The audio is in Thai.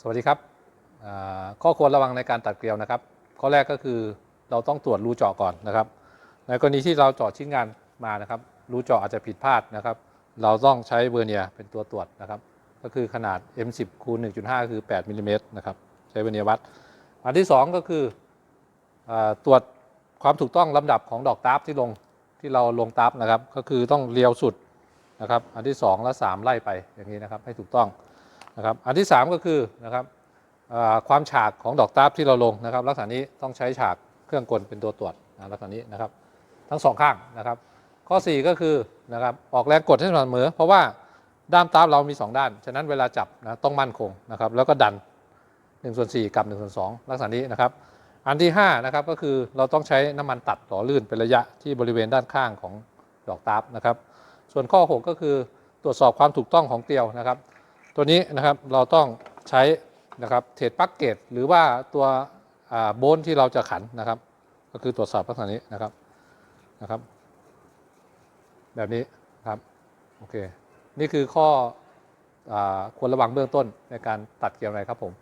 สวัสดีครับข้อควรระวังในการตัดเกลียวนะครับ ข้อแรกก็คือเราต้องตรวจรูเจาะก่อนนะครับ ในกรณีที่เราเจาะชิ้นงานมานะครับ รูเจาะอาจจะผิดพลาดนะครับ เราต้องใช้เวอร์เนียเป็นตัวตรวจนะครับ ก็คือขนาด M10 คูณ1.5 คือ 8มิลลิเมตรนะครับ ใช้เวอร์เนียวัด อันที่ 2 ก็คืออตรวจความถูกต้องลำดับของดอกตาฟที่ลงที่เราลงตาฟนะครับ ก็คือต้องเรียวสุดนะครับ อันที่ 2 และ 3 ไล่ไปอย่างนี้นะครับ ให้ถูกต้อง นะครับอันที่ 3 ก็คือนะครับความฉากของดอกตาบที่เราลงนะครับ ลักษณะนี้ต้องใช้ฉากเครื่องกลเป็นตัวตรวจนะลักษณะนี้นะครับ ทั้งสองข้างนะครับ ข้อ 4 ก็คือนะครับออกแรงกดให้สม่ำเสมอ เพราะว่าด้ามตาบเรามี 2 ด้าน ฉะนั้นเวลาจับนะต้องมั่นคงนะครับ แล้วก็ดัน1ส่วน4กับ1ส่วน2ลักษณะนี้นะครับ อันที่5นะครับก็คือเราต้องใช้น้ำมันตัดหล่อลื่นเป็นระยะที่บริเวณด้านข้างของดอกตาบนะครับ ส่วนข้อ 6 ก็คือตรวจสอบความถูกต้องของเกลียวนะครับ ตัวนี้นะครับเราต้องใช้นะครับเทรดปักเกตหรือว่าตัวโบนที่เราจะขันนะครับ ก็คือตรวจสอบลักษณะนี้นะครับนะครับ แบบนี้ครับโอเค นี่คือข้ออควรระวังเบื้องต้นในการตัดเกลียวในครับผม